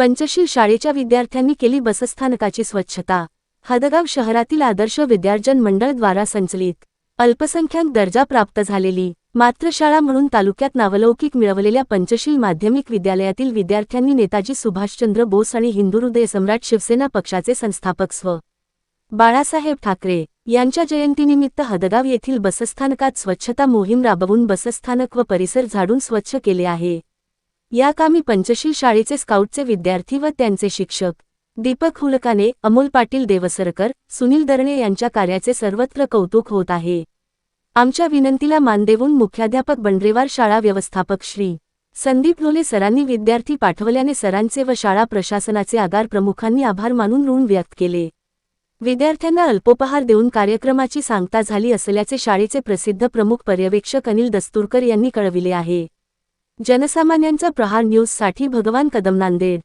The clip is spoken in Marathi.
पंचशील शाळेच्या विद्यार्थ्यांनी केली बसस्थानकाची स्वच्छता. हदगाव शहरातील आदर्श विद्यार्जन मंडळद्वारा संचलित. अल्पसंख्याक दर्जा प्राप्त झालेली मात्र शाळा म्हणून तालुक्यात नावलौकिक मिळवलेल्या पंचशील माध्यमिक विद्यालयातील विद्यार्थ्यांनी नेताजी सुभाषचंद्र बोस आणि हिंदुहृदय सम्राट शिवसेना पक्षाचे संस्थापक स्व. बाळासाहेब ठाकरे यांच्या जयंतीनिमित्त हदगाव येथील बसस्थानकात स्वच्छता मोहीम राबवून बसस्थानक व परिसर झाडून स्वच्छ केले आहे. या कामी पंचशील शाळेचे स्काउटचे विद्यार्थी व त्यांचे शिक्षक दीपक हुलकाने अमोल पाटील देवसरकर सुनील दरणे यांच्या कार्याचे सर्वत्र कौतुक होत आहे. आमच्या विनंतीला मान देऊन मुख्याध्यापक बंड्रेवार शाळा व्यवस्थापक श्री. संदीप लोले सरांनी विद्यार्थी पाठवल्याने सरांचे व शाळा प्रशासनाचे आगार प्रमुखांनी आभार मानून ऋण व्यक्त केले. विद्यार्थ्यांना अल्पोपहार देऊन कार्यक्रमाची सांगता झाली असल्याचे शाळेचे प्रसिद्ध प्रमुख पर्यवेक्षक अनिल दस्तुरकर यांनी कळविले आहे. जनसामान्यांचा प्रहार न्यूजसाठी भगवान कदम नांदेड